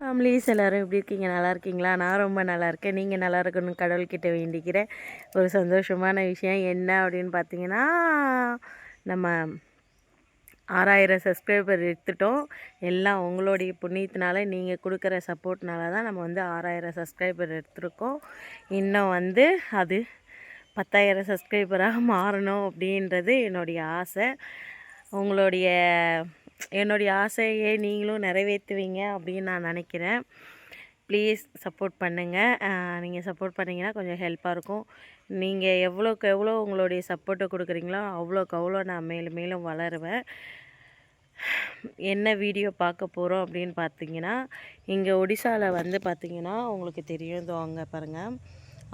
Families எல்லோரும் எப்படி இருக்கீங்க? நல்லா இருக்கீங்களா? நான் ரொம்ப நல்லா இருக்கேன். நீங்கள் நல்லா இருக்கணும்னு கடவுள்கிட்ட வேண்டிக்கிறேன். ஒரு சந்தோஷமான விஷயம் என்ன அப்படின்னு பார்த்தீங்கன்னா நம்ம ஆறாயிரம் சப்ஸ்கிரைபர் எடுத்துட்டோம். எல்லாம் உங்களுடைய புண்ணியத்தினால நீங்கள் கொடுக்குற சப்போர்ட்னால தான் நம்ம வந்து ஆறாயிரம் சப்ஸ்கிரைபர் எடுத்திருக்கோம். இன்னும் வந்து அது பத்தாயிரம் சப்ஸ்கிரைபராக மாறணும் அப்படின்றது என்னுடைய ஆசை. உங்களுடைய என்னுடைய ஆசையை நீங்களும் நிறைவேற்றுவீங்க அப்படின்னு நான் நினைக்கிறேன். ப்ளீஸ் சப்போர்ட் பண்ணுங்கள் நீங்கள் சப்போர்ட் பண்ணிங்கன்னா கொஞ்சம் ஹெல்ப்பாக இருக்கும். நீங்கள் எவ்வளோக்கு எவ்வளோ உங்களுடைய சப்போர்ட்டை கொடுக்குறீங்களோ அவ்வளோக்கு அவ்வளோ நான் மேலும் மேலும் வளருவேன். என்ன வீடியோ பார்க்க போகிறோம் அப்படின்னு பார்த்தீங்கன்னா இங்கே ஒடிசாவில் வந்து பார்த்திங்கன்னா உங்களுக்கு தெரியும். இதோ அங்கே பாருங்கள்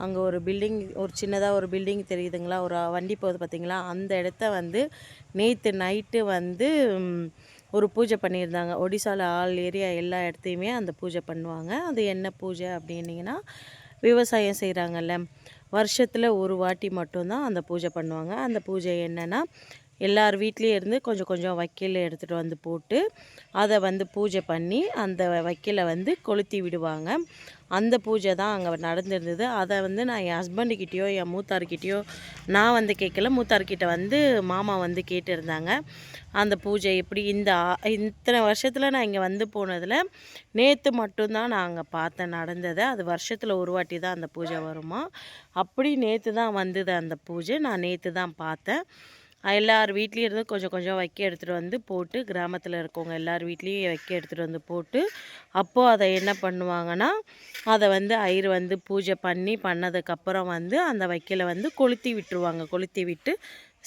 அங்கே ஒரு பில்டிங் ஒரு சின்னதாக ஒரு பில்டிங் தெரியுதுங்களா? ஒரு வண்டி போகுது பார்த்திங்களா? அந்த இடத்த வந்து நேற்று நைட்டு வந்து ஒரு பூஜை பண்ணியிருந்தாங்க. ஒடிசாவில் ஆல் ஏரியா எல்லா இடத்தையுமே அந்த பூஜை பண்ணுவாங்க. அது என்ன பூஜை அப்படின்னிங்கன்னா விவசாயம் செய்கிறாங்கல்ல வருஷத்தில் ஒரு வாட்டி மட்டும்தான் அந்த பூஜை பண்ணுவாங்க. அந்த பூஜை என்னென்னா எல்லார் வீட்லேயும் இருந்து கொஞ்சம் கொஞ்சம் வைக்கல் எடுத்துகிட்டு வந்து போட்டு அதை வந்து பூஜை பண்ணி அந்த வைக்கலை வந்து கொளுத்தி விடுவாங்க. அந்த பூஜை தான் அங்கே நடந்திருந்தது. அதை வந்து நான் என் ஹஸ்பண்டுக்கிட்டேயோ என் மூத்தார்கிட்டேயோ நான் வந்து கேட்கல. மூத்தார்கிட்ட வந்து மாமா வந்து கேட்டிருந்தாங்க. அந்த பூஜை எப்படி இந்த இத்தனை வருஷத்தில் நான் இங்கே வந்து போனதில் நேற்று மட்டும்தான் நான் அங்கே பார்த்தேன் நடந்ததை. அது வருஷத்தில் ஒரு வாட்டி தான் அந்த பூஜை வருமா? அப்படி நேற்று தான் வந்தது அந்த பூஜை. நான் நேற்று தான் பார்த்தேன். எல்லார் வீட்லேயும் இருந்து கொஞ்சம் கொஞ்சம் வைக்க எடுத்துகிட்டு வந்து போட்டு கிராமத்தில் இருக்கவங்க எல்லார் வீட்லேயும் வைக்க எடுத்துகிட்டு வந்து போட்டு அப்போது அதை என்ன பண்ணுவாங்கன்னா அதை வந்து ஐயர் வந்து பூஜை பண்ணி பண்ணதுக்கப்புறம் வந்து அந்த வைக்கலை வந்து கொளுத்தி விட்டுருவாங்க. கொளுத்தி விட்டு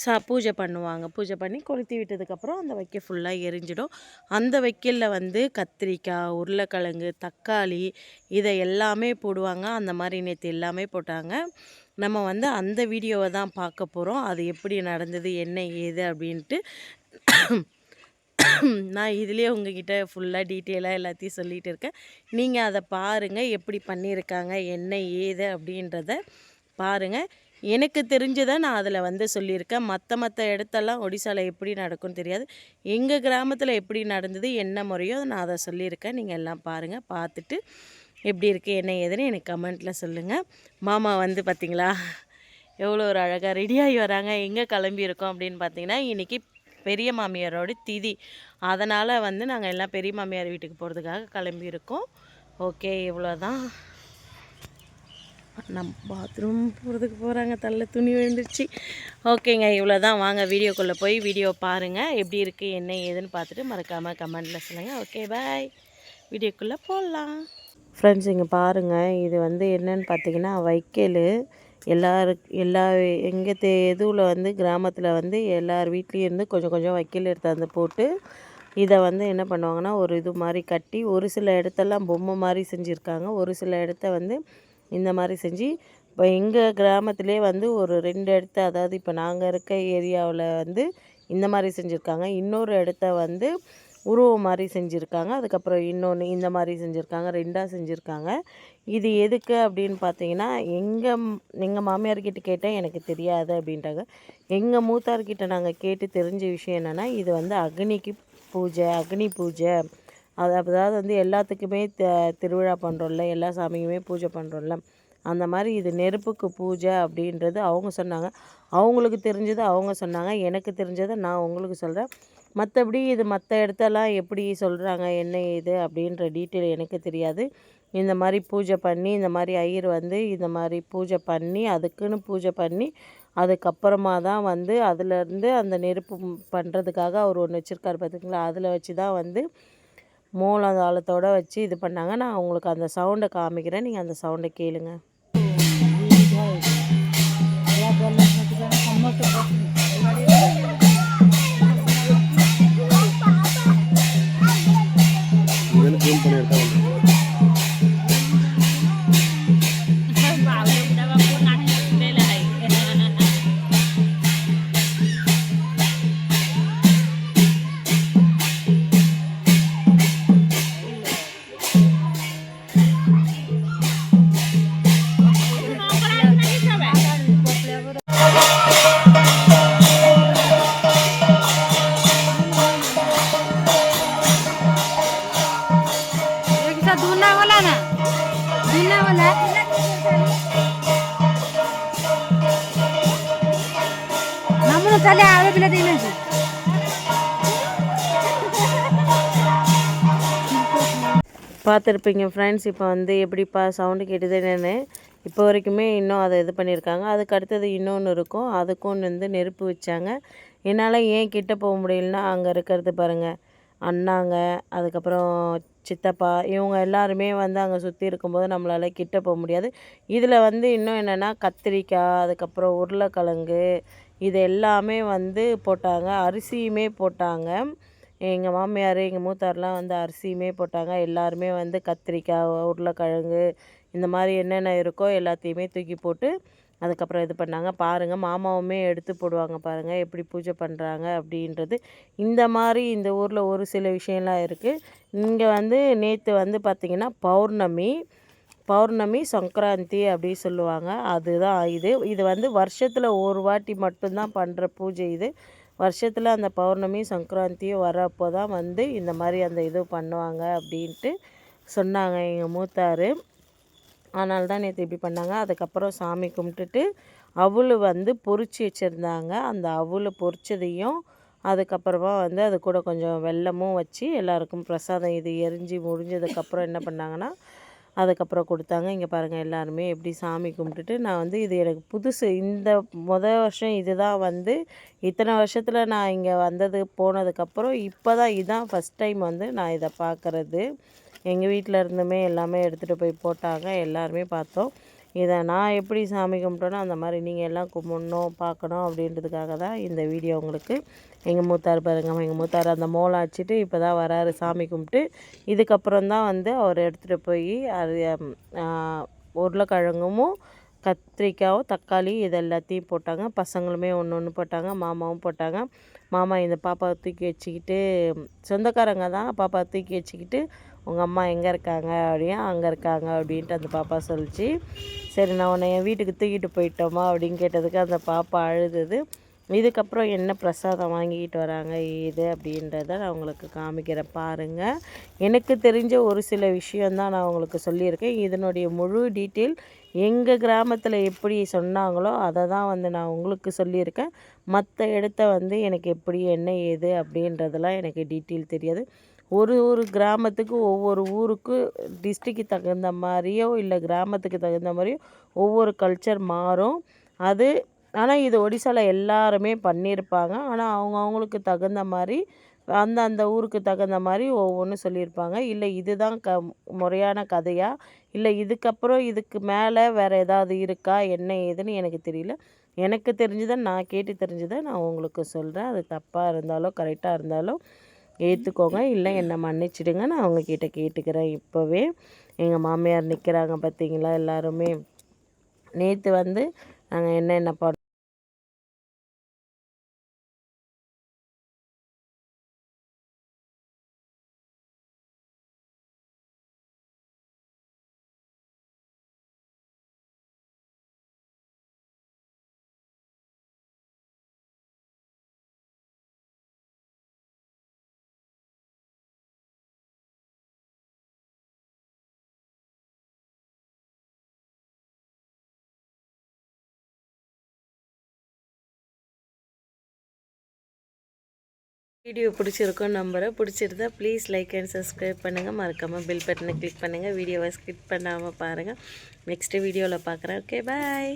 சா பூஜை பண்ணுவாங்க. பூஜை பண்ணி கொளுத்தி விட்டதுக்கப்புறம் அந்த வைக்க ஃபுல்லாக எரிஞ்சிடும். அந்த வைக்கலில் வந்து கத்திரிக்காய் உருளைக்கிழங்கு தக்காளி இதை எல்லாமே போடுவாங்க. அந்த மாதிரி நேற்று எல்லாமே போட்டாங்க. நம்ம வந்து அந்த வீடியோவை தான் பார்க்க போகிறோம் அது எப்படி நடந்தது என்ன ஏது அப்படின்ட்டு நான் இதுலேயே உங்ககிட்ட ஃபுல்லாக டீட்டெயிலாக எல்லாத்தையும் சொல்லிகிட்டு இருக்கேன். நீங்கள் அதை பாருங்கள் எப்படி பண்ணியிருக்காங்க என்ன ஏது அப்படின்றத பாருங்கள் எனக்கு தெரிஞ்சதை நான் அதில் வந்து சொல்லியிருக்கேன். மற்ற மற்ற இடத்தெல்லாம் ஒடிசாவில் எப்படி நடக்கும்னு தெரியாது. எங்கள் கிராமத்தில் எப்படி நடந்தது என்ன முறையோ நான் அதை சொல்லியிருக்கேன். நீங்கள் எல்லாம் பாருங்கள் பார்த்துட்டு எப்படி இருக்குது என்ன ஏதுன்னு எனக்கு கமெண்ட்டில் சொல்லுங்கள் மாமா வந்து பார்த்திங்களா எவ்வளோ ஒரு அழகாக ரெடியாகி வராங்க எங்கே கிளம்பியிருக்கோம் அப்படின்னு பார்த்தீங்கன்னா இன்றைக்கி பெரிய மாமியாரோட திதி. அதனால் வந்து நாங்கள் எல்லாம் பெரிய மாமியார் வீட்டுக்கு போகிறதுக்காக கிளம்பியிருக்கோம் ஓகே இவ்வளோ தான் நம்ம பாத்ரூம் போகிறதுக்கு போகிறாங்க தள்ள துணி விழுந்துருச்சு. ஓகேங்க இவ்வளோ தான் வாங்க வீடியோக்குள்ளே போய் வீடியோ பாருங்கள் எப்படி இருக்குது என்ன ஏதுன்னு பார்த்துட்டு மறக்காமல் கமெண்டில் சொல்லுங்கள் ஓகே பாய் வீடியோக்குள்ளே போடலாம் ஃப்ரெண்ட்ஸ் இங்கே பாருங்கள் இது வந்து என்னென்னு பார்த்தீங்கன்னா வைக்கல். எல்லாரு எல்லா எங்கள் தே எதுவில் வந்து கிராமத்தில் வந்து எல்லார் வீட்லேயும் இருந்து கொஞ்சம் கொஞ்சம் வைக்கல் எடுத்தாந்து போட்டு இதை வந்து என்ன பண்ணுவாங்கன்னா ஒரு இது மாதிரி கட்டி ஒரு சில இடத்தெல்லாம் பொம்மை மாதிரி செஞ்சுருக்காங்க. ஒரு சில இடத்த வந்து இந்த மாதிரி செஞ்சு இப்போ எங்கள் கிராமத்திலே வந்து ஒரு ரெண்டு இடத்த அதாவது இப்போ நாங்கள் இருக்க ஏரியாவில் வந்து இந்த மாதிரி செஞ்சுருக்காங்க. இன்னொரு இடத்த வந்து உருவம் மாதிரி செஞ்சுருக்காங்க. அதுக்கப்புறம் இன்னொன்று இந்த மாதிரி செஞ்சுருக்காங்க. ரெண்டாக செஞ்சுருக்காங்க. இது எதுக்கு அப்படின்னு பார்த்தீங்கன்னா எங்கள் எங்கள் மாமியார்கிட்ட கேட்டால் எனக்கு தெரியாது அப்படின்ட்டாங்க எங்கள் மூத்தார்கிட்ட நாங்கள் கேட்டு தெரிஞ்ச விஷயம் என்னென்னா இது வந்து அக்னிக்கு பூஜை அக்னி பூஜை. அது அதாவது வந்து எல்லாத்துக்குமே த திருவிழா பண்ணுறோம்ல எல்லா சாமியுமே பூஜை பண்ணுறோம்ல அந்த மாதிரி இது நெருப்புக்கு பூஜை அப்படின்றது அவங்க சொன்னாங்க. அவங்களுக்கு தெரிஞ்சது அவங்க சொன்னாங்க. எனக்கு தெரிஞ்சதை நான் உங்களுக்கு சொல்கிறேன் மற்றபடி இது மற்ற இடத்தெல்லாம் எப்படி சொல்கிறாங்க என்ன இது அப்படின்ற டீட்டெயில் எனக்கு தெரியாது. இந்த மாதிரி பூஜை பண்ணி இந்த மாதிரி ஐயர் வந்து இந்த மாதிரி பூஜை பண்ணி அதுக்குன்னு பூஜை பண்ணி அதுக்கப்புறமா தான் வந்து அதுலேருந்து அந்த நெருப்பு பண்ணுறதுக்காக அவர் ஒன்று வச்சுருக்காரு பார்த்திங்களா அதில் வச்சு தான் வந்து மூலதாளத்தோடு வச்சு இது பண்ணாங்க. நான் உங்களுக்கு அந்த சவுண்டை காமிக்கிறேன். நீங்கள் அந்த சவுண்டை கேளுங்கள் ছোট ছেলে আরো বিলেতে এনেছে பார்த்துருப்பீங்க ஃப்ரெண்ட்ஸ் இப்போ வந்து எப்படிப்பா சவுண்டு கேட்டுது இப்போ வரைக்குமே இன்னும் அதை இது பண்ணியிருக்காங்க. அதுக்கு அடுத்தது இன்னொன்று இருக்கும். அதுக்கும் வந்து நெருப்பு வச்சாங்க. என்னால் ஏன் கிட்ட போக முடியலன்னா அங்கே இருக்கிறது பாருங்கள் அண்ணாங்க அதுக்கப்புறம் சித்தப்பா இவங்க எல்லாருமே வந்து அங்கே சுற்றி இருக்கும்போது நம்மளால் கிட்ட போக முடியாது. இதில் வந்து இன்னும் என்னென்னா கத்திரிக்காய் அதுக்கப்புறம் உருளைக்கிழங்கு இது எல்லாமே வந்து போட்டாங்க. அரிசியுமே போட்டாங்க. எங்கள் மாமியார் எங்கள் மூத்தார்லாம் வந்து அரிசியுமே போட்டாங்க. எல்லாருமே வந்து கத்திரிக்காய் உருளைக்கிழங்கு இந்த மாதிரி என்னென்ன இருக்கோ எல்லாத்தையுமே தூக்கி போட்டு அதுக்கப்புறம் இது பண்ணாங்க. பாருங்கள் மாமாவுமே எடுத்து போடுவாங்க பாருங்கள் எப்படி பூஜை பண்ணுறாங்க அப்படின்றது. இந்த மாதிரி இந்த ஊரில் ஒரு சில விஷயம்லாம் இருக்குது இங்கே வந்து நேற்று வந்து பார்த்திங்கன்னா பௌர்ணமி. பௌர்ணமி சங்கராந்தி அப்படி சொல்லுவாங்க. அதுதான் இது. இது வந்து வருஷத்தில் ஒரு வாட்டி மட்டும்தான் பண்ணுற பூஜை இது. வருஷத்தில் அந்த பௌர்ணமி சங்கராந்தியும் வரப்போ தான் வந்து இந்த மாதிரி அந்த இது பண்ணுவாங்க அப்படின்ட்டு சொன்னாங்க எங்கள் மூத்தார். அதனால தான் நேற்று இப்படி பண்ணாங்க. அதுக்கப்புறம் சாமி கும்பிட்டுட்டு அவள் வந்து பொறிச்சு வச்சுருந்தாங்க. அந்த அவுள் பொறிச்சதையும் அதுக்கப்புறமா வந்து அது கூட கொஞ்சம் வெல்லமும் வச்சு எல்லாருக்கும் பிரசாதம் இது எரிஞ்சு முடிஞ்சதுக்கப்புறம் என்ன பண்ணாங்கன்னா அதுக்கப்புறம் கொடுத்தாங்க. இங்கே பாருங்கள் எல்லாருமே எப்படி சாமி கும்பிட்டுட்டு நான் வந்து இது எனக்கு புதுசு. இந்த மொதல் வருஷம் இதுதான் வந்து இத்தனை வருஷத்தில் நான் இங்கே வந்தது போனதுக்கப்புறம் இப்போ தான் இதுதான் ஃபஸ்ட் டைம் வந்து நான் இதை பார்க்குறது எங்கள் வீட்டில் இருந்துமே எல்லாமே எடுத்துகிட்டு போய் போட்டாங்க. எல்லாருமே பார்த்தோம். இதை நான் எப்படி சாமி கும்பிட்டேனோ அந்த மாதிரி நீங்கள் எல்லாம் கும்பிடணும் பார்க்கணும் அப்படின்றதுக்காக தான் இந்த வீடியோ உங்களுக்கு. எங்கள் மூத்தார் பாருங்க எங்கள் மூத்தார் அந்த மோளம் அடிச்சுட்டு இப்போ தான் வராரு சாமி கும்பிட்டு. இதுக்கப்புறம் தான் வந்து அவர் எடுத்துகிட்டு போய் அது உருளைக்கிழங்கும் கத்திரிக்காயும் தக்காளி இது எல்லாத்தையும் போட்டாங்க. பசங்களுமே ஒன்று ஒன்று போட்டாங்க மாமாவும் போட்டாங்க. மாமா இந்த பாப்பாவை தூக்கி வச்சுக்கிட்டு சொந்தக்காரங்க தான் பாப்பா தூக்கி வச்சுக்கிட்டு உங்கள் அம்மா எங்கே இருக்காங்க? அப்படின்னா அங்கே இருக்காங்க அப்படின்ட்டு அந்த பாப்பா சொல்லிச்சு. சரி நான் உன்னை என் வீட்டுக்கு தூக்கிட்டு போயிட்டோமா? அப்படின்னு கேட்டதுக்கு அந்த பாப்பா அழுதுது. இதுக்கப்புறம் என்ன பிரசாதம் வாங்கிக்கிட்டு வராங்க இது அப்படின்றத நான் உங்களுக்கு காமிக்கிறேன். பாருங்கள் எனக்கு தெரிஞ்ச ஒரு சில விஷயந்தான் நான் உங்களுக்கு சொல்லியிருக்கேன். இதனுடைய முழு டீட்டெயில் எங்கள் கிராமத்தில் எப்படி சொன்னாங்களோ அதை தான் வந்து நான் உங்களுக்கு சொல்லியிருக்கேன். மற்ற இடத்த வந்து எனக்கு எப்படி என்ன ஏது அப்படின்றதெல்லாம் எனக்கு டீட்டெயில் தெரியாது. ஒரு ஒரு கிராமத்துக்கு ஒவ்வொரு ஊருக்கு டிஸ்ட்ரிக்கு தகுந்த மாதிரியோ இல்லை கிராமத்துக்கு தகுந்த மாதிரியோ ஒவ்வொரு கல்ச்சர் மாறும். அது ஆனால் இது ஒடிசாவில் எல்லாருமே பண்ணியிருப்பாங்க ஆனால் அவங்க அவங்களுக்கு தகுந்த மாதிரி அந்த அந்த ஊருக்கு தகுந்த மாதிரி ஒவ்வொன்றும் சொல்லியிருப்பாங்க இல்லை இதுதான் க முறையான கதையா? இல்லை இதுக்கப்புறம் இதுக்கு மேலே வேறு ஏதாவது இருக்கா? என்ன ஏதுன்னு எனக்கு தெரியல. எனக்கு தெரிஞ்சதை நான் கேட்டு தெரிஞ்சதை நான் உங்களுக்கு சொல்கிறேன் அது தப்பாக இருந்தாலும் கரெக்டாக இருந்தாலும் ஏற்றுக்கோங்க இல்லை என்னை மன்னிச்சிடுங்க. நான் அவங்கக்கிட்ட கேட்டுக்கிறேன் இப்போவே. எங்கள் மாமியார் நிற்கிறாங்க பார்த்தீங்களா எல்லாருமே? நேற்று வந்து நாங்கள் என்னென்ன பண்ணோம் வீடியோ பிடிச்சிருக்கோம் நம்புகிறேன் பிடிச்சிருந்தா ப்ளீஸ் லைக் அண்ட் சப்ஸ்கிரைப் பண்ணுங்கள் மறக்காமல் பில் பட்டனை கிளிக் பண்ணுங்கள் வீடியோவை ஸ்கிப் பண்ணாமல் பாருங்கள் நெக்ஸ்ட்டு வீடியோவில் பார்க்குறேன். Okay bye